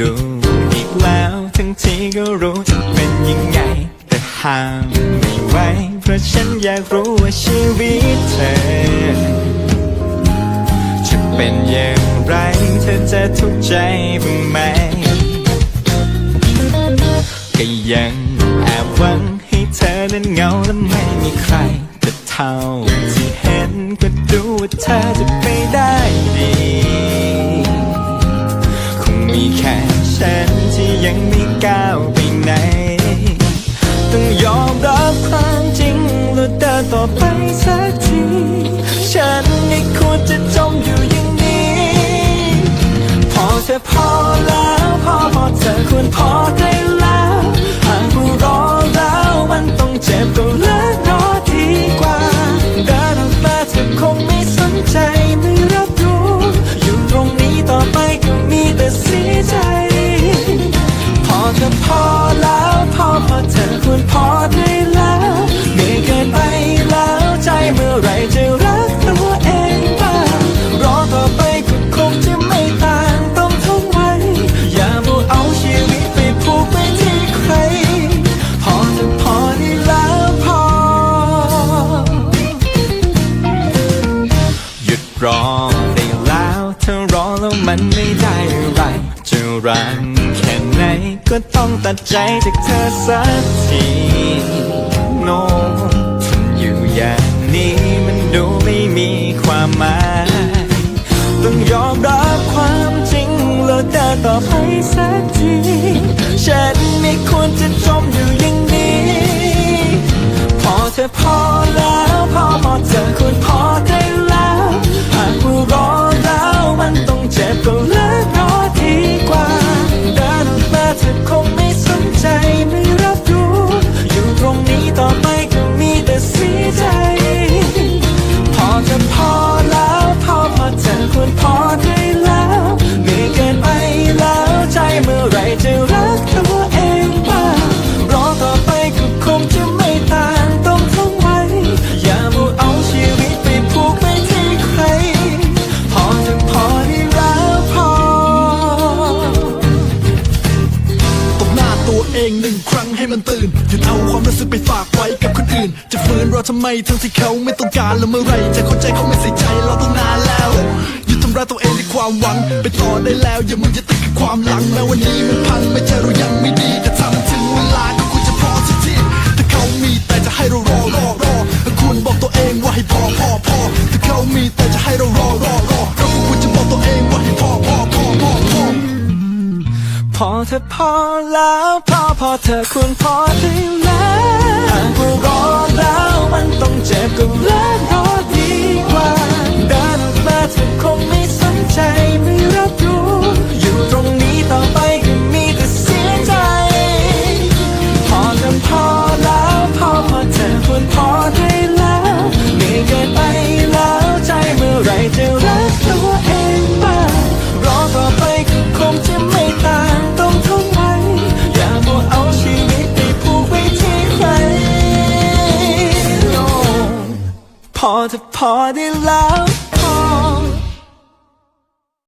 ดูอีกแล้วทั้งที่ก็รู้จะเป็นยังไง แต่ห้ามไม่ไหวเพราะฉันอยากรู้ว่าชีวิตเธอ จะเป็นอย่างไรเธอจะทุกข์ใจบ้างไหม ก็ยังแอบหวังให้เธอนั้นเหงาและไม่มีใครจะเท่าที่เห็นก็ดูว่าเธอจะไปไยังไม่ก้าวไปไหน แล้วถ้ารอแล้วมันไม่ได้อะไรจะรังแค่ไหนก็ต้องตัดใจจากเธอสักทีโนทำอยู่อย่างนี้มันดูไม่มีความหมาย ต้องยอมรับความจริงแล้วเดินต่อไปสักที ฉันไม่ควรจะจมอยู่อย่างนี้ พอเธอพอ มันตื่นหยุดเอาความรู้สึกไปฝากไว้กับคนอื่น จะฝืนเราทำไมทั้งที่เขาไม่ต้องการแล้วเมื่อไรจะเข้าใจเขาไม่ใส่ใจเราตั้งนานแล้วหยุดทำร้ายตัวเองด้วยความหวัง ไปต่อได้แล้วอย่ามึงจะติดกับความหลังแม้วันนี้มันพังไม่ใช่เรายังไม่ดีแต่ พอเธอพอแล้ว พอพอเธอควรพอได้แล้ว to party loud